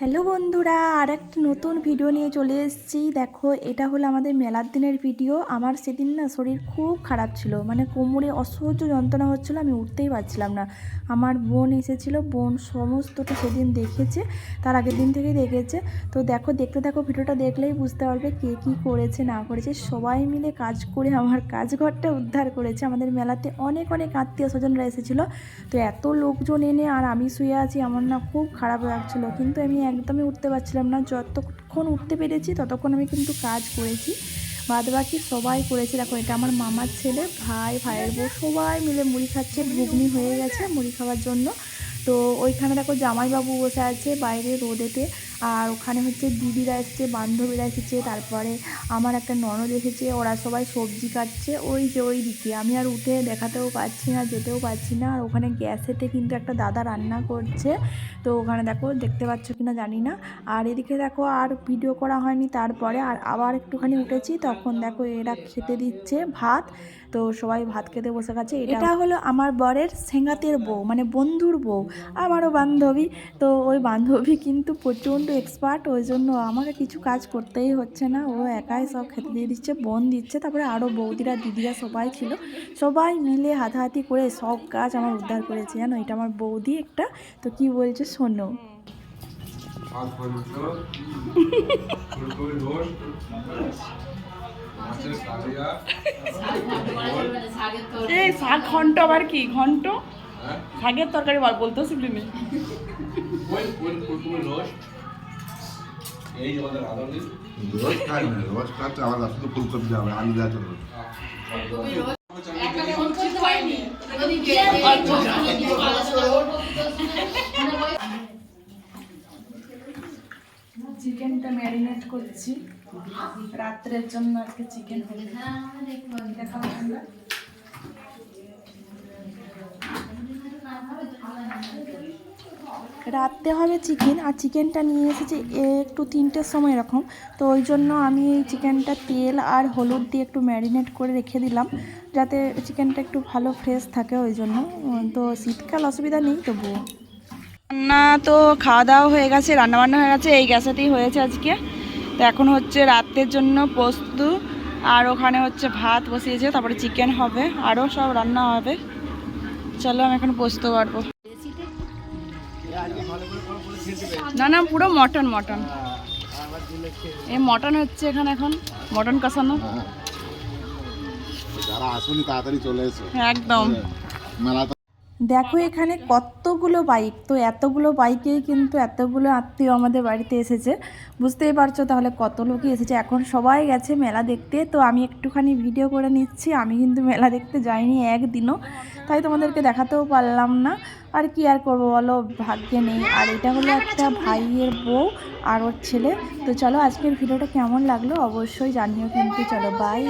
Hello বন্ধুরা আর একটা নতুন ভিডিও নিয়ে চলে এসেছি। দেখো, এটা হলো আমাদের মেলার দিনের ভিডিও আমার সেদিন না শরীর খুব খারাপ ছিল মানে কোমরে অসহ্য যন্ত্রণা হচ্ছিল, আমি উঠতেই পারছিলাম না। আমার বোন এসেছিল, বোন সমস্তটা সেদিন দেখেছে, তার আগের দিন থেকেই দেখেছে। তো দেখো, দেখতে দেখো ভিডিওটা দেখলেই বুঝতে পারবে কে কী করেছে, না করেছে। সবাই মিলে কাজ করে আমার কাজঘরটা উদ্ধার করেছে। আমাদের মেলাতে অনেক অনেক আত্মীয় স্বজনরা এসেছিল। তো এত লোকজন এনে আর আমি শুয়ে আছি, আমার না খুব খারাপ লাগছিল। কিন্তু আমি একদমই উঠতে পারছিলাম না। যতক্ষণ উঠতে পেরেছি ততক্ষণ আমি কিন্তু কাজ করেছি। বাদ বাকি সবাই করেছে। দেখো, এটা আমার মামার ছেলে, ভাই, ভাইয়ের বউ, সবাই মিলে মুড়ি খাচ্ছে, ঘুগনি হয়ে গেছে মুড়ি খাওয়ার জন্য। তো ওইখানে দেখো জামাইবাবু বসে আছে বাইরে রোদেতে। আর ওখানে হচ্ছে দিদিরা এসেছে, বান্ধবীরা এসেছে, তারপরে আমার একটা ননদ এসেছে, ওরা সবাই সবজি কাটছে ওই যে ওই দিকে আমি আর উঠে দেখাতেও পাচ্ছি না, যেতেও পাচ্ছি না। আর ওখানে গ্যাসেতে কিন্তু একটা দাদা রান্না করছে। তো ওখানে দেখো, দেখতে পাচ্ছ কি না জানি না। আর এদিকে দেখো, আর ভিডিও করা হয়নি। তারপরে আর আবার একটুখানি উঠেছি। তখন দেখো এরা খেতে দিচ্ছে ভাত। তো সবাই ভাত খেতে বসে গেছে। এটা হলো আমার বরের সেঙ্গাতের বউ মানে বন্ধুর বউ, আমারও বান্ধবী। তো ওই বান্ধবী কিন্তু প্রচণ্ড এক্সপার্ট ওই জন্য আমাকে কিছু কাজ করতেই হচ্ছে না। ও একাই সব খেতে দিয়ে দিচ্ছে বোন দিচ্ছে তারপরে আরও বৌদিরা দিদিরা সবাই ছিল। সবাই মিলে হাতাহাতি করে সব কাজ আমার উদ্ধার করেছে জানো? এটা আমার বৌদি একটা। তো কি বলছে শোনো। এই শাক ঘন্ট আবার কি? ঘন্ট? হ্যাঁ? শাকের তরকারি বলতো বলতে শিখলি ওই এই আমাদের আদলি রোজ খাই না রোজ খাচ্ছে আমার শুধু ফুলকপি যাবে আলু দেওয়া চলবে চিকেনটা ম্যারিনেট করছি। রাত্রের জন্য আজকে চিকেন হবে। দেখাবো আমরা। রাত্রে হবে চিকেন আর চিকেনটা নিয়ে এসেছি একটু তিনটের সময় এরকম। তো ওই জন্য আমি এই চিকেনটা তেল আর হলুদ দিয়ে একটু ম্যারিনেট করে রেখে দিলাম, যাতে চিকেনটা একটু ভালো ফ্রেশ থাকে ওই জন্য। তো শীতকাল অসুবিধা নেই তবুও। রান্না তো খাওয়া দাওয়া হয়ে গেছে রান্না বান্না হয়ে গেছে, এই গ্যাসেতেই হয়েছে আজকে। তো এখন হচ্ছে রাতের জন্য পোস্ত, আর ওখানে হচ্ছে ভাত বসিয়েছে, তারপরে চিকেন হবে, আরও সব রান্না হবে। চলো আমি এখন বসতে পারব না না পুরো মটন মটন। এই মটন হচ্ছে এখানে এখন মটন কষানো। যারা আসুনি তাড়াতাড়ি চলে এসো। একদম। মেলা দেখো এখানে কতগুলো বাইক তো এতগুলো বাইকেই কিন্তু এতগুলো আত্মীয় আমাদের বাড়িতে এসেছে। বুঝতেই পারছ তাহলে কত লোকই এসেছে। এখন সবাই গেছে মেলা দেখতে, তো আমি একটুখানি ভিডিও করে নিচ্ছি। আমি কিন্তু মেলা দেখতে যাইনি একদিনও, তাই তোমাদেরকে দেখাতেও পারলাম না। আর কি আর করব বলো, ভাগ্যে নেই। আর এটা হলো একটা ভাইয়ের বউ আর ওর ছেলে। তো চলো আজকের ভিডিওটা কেমন লাগল অবশ্যই জানিও কিন্তু। চলো বাই